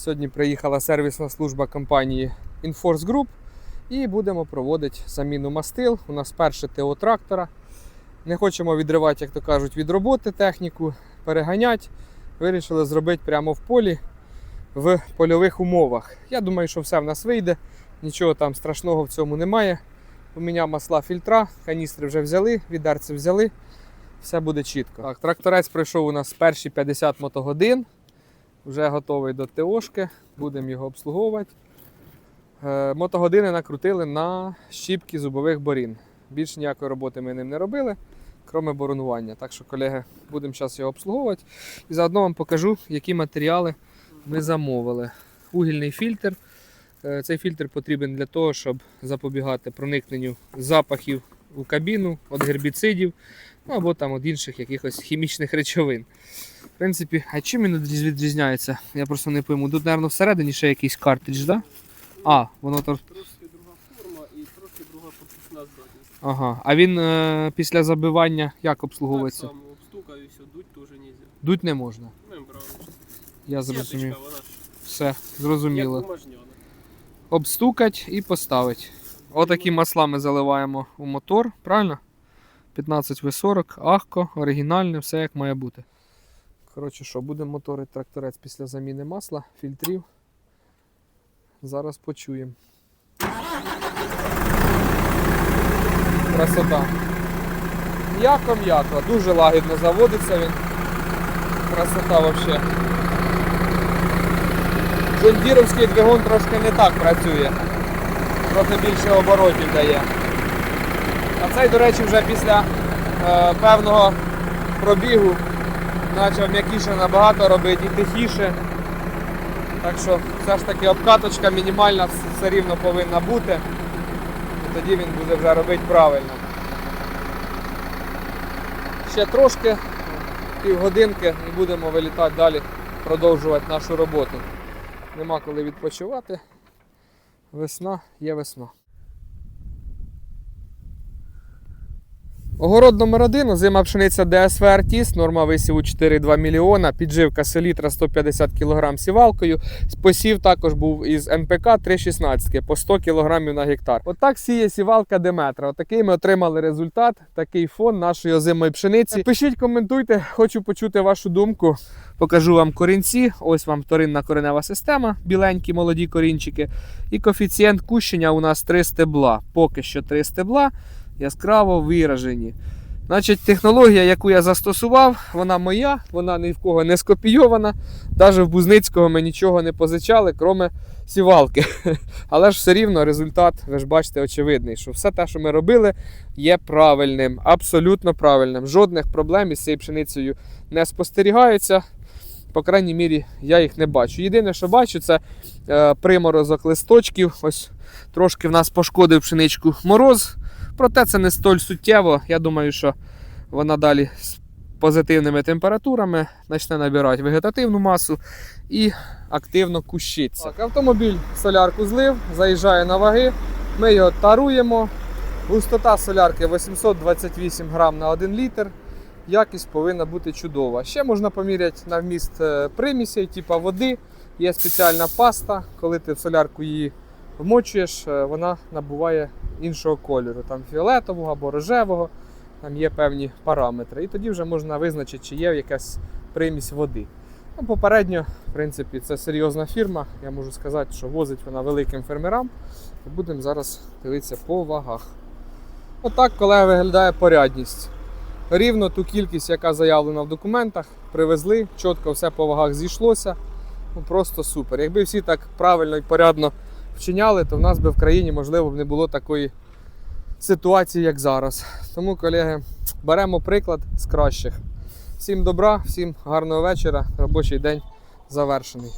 Сьогодні приїхала сервісна служба компанії Inforce Group і будемо проводити заміну мастил. У нас перше ТО трактора. Не хочемо відривати, як то кажуть, від роботи техніку, переганяти. Вирішили зробити прямо в полі в польових умовах. Я думаю, що все в нас вийде. Нічого там страшного в цьому немає. Поміняв масла фільтра, каністри вже взяли, відерці взяли. Все буде чітко. Так, тракторець пройшов у нас перші 50 мотогодин. Вже готовий до ТОшки. Будемо його обслуговувати. Е, Мотогодини накрутили на щіпки зубових борін. Більш ніякої роботи ми ним не робили, крім боронування. Так що, колеги, будемо зараз його обслуговувати. І заодно вам покажу, які матеріали ми замовили. Угільний фільтр. Е, Цей фільтр потрібен для того, щоб запобігати проникненню запахів у кабіну від гербіцидів ну, або там від інших якихось хімічних речовин. В принципі, а чим він відрізняється? Я просто не пойму. Тут, мабуть, всередині ще якийсь картридж, так? Да? А, воно то. Трошки друга форма і трошки друга пропускна здатність. Ага. А він е, після забивання як Так обслуговується? само обстукаю і все, дуть теж нельзя. Дуть не можна. Мембрана. Я зрозумів. Сіточка, вона Все, як зрозуміло. бумажняна. Обстукать і поставить. Отакі масла ми заливаємо у мотор, правильно? 15 В40, Ахко, оригінальне, все як має бути. Коротше, що, будемо моторити тракторець після заміни масла, фільтрів. Зараз почуємо. Красота. М'яко м'яко, дуже лагідно заводиться він. Красота взагалі. Джондіровський двигун трошки не так працює. Трохи більше оборотів дає. А цей, до речі, вже після е, певного пробігу почав м'якіше набагато робити і тихіше. Так що все ж таки обкаточка мінімальна все- рівно повинна бути. І тоді він буде вже робити правильно. Ще трошки, півгодинки і будемо вилітати далі, продовжувати нашу роботу. Нема коли відпочивати. Весна є весна. Огород номер 1 озима пшениця ДСВ Артіс, норма висіву 4,2 мільйона, підживка селітра 150 кг сівалкою. Посів також був із НПК 3,16 по 100 кг на гектар. Отак сіє сівалка Деметра. Отакий ми отримали результат, такий фон нашої озимої пшениці. Пишіть, коментуйте, хочу почути вашу думку. Покажу вам корінці. Ось вам вторинна коренева система, біленькі молоді корінчики. І коефіцієнт кущення у нас 3 стебла. Поки що 3 стебла яскраво виражені. Значить, технологія, яку я застосував, вона моя, вона ні в кого не скопійована. Навіть в Бузницького ми нічого не позичали, крім сівалки. Але ж все рівно результат, ви ж бачите, очевидний, що все те, що ми робили, є правильним, абсолютно правильним. Жодних проблем із цією пшеницею не спостерігається. По крайній мірі, я їх не бачу. Єдине, що бачу, це е, приморозок листочків. Ось трошки в нас пошкодив пшеничку мороз. Проте це не столь суттєво. Я думаю, що вона далі з позитивними температурами почне набирати вегетативну масу і активно кущиться. Так, автомобіль солярку злив, заїжджає на ваги. Ми його таруємо. Густота солярки 828 грам на 1 літр. Якість повинна бути чудова. Ще можна поміряти на вміст е, примісей, типу води. Є спеціальна паста, коли ти в солярку її вмочуєш, е, вона набуває іншого кольору, там фіолетового або рожевого, там є певні параметри. І тоді вже можна визначити, чи є якась примісь води. Ну, попередньо, в принципі, це серйозна фірма. Я можу сказати, що возить вона великим фермерам. Будемо зараз дивитися по вагах. Отак, коли виглядає порядність. Рівно ту кількість, яка заявлена в документах, привезли, чітко все по вагах зійшлося. Ну, просто супер. Якби всі так правильно і порядно вчиняли, то в нас би в країні, можливо, не було такої ситуації, як зараз. Тому, колеги, беремо приклад з кращих. Всім добра, всім гарного вечора. Робочий день завершений.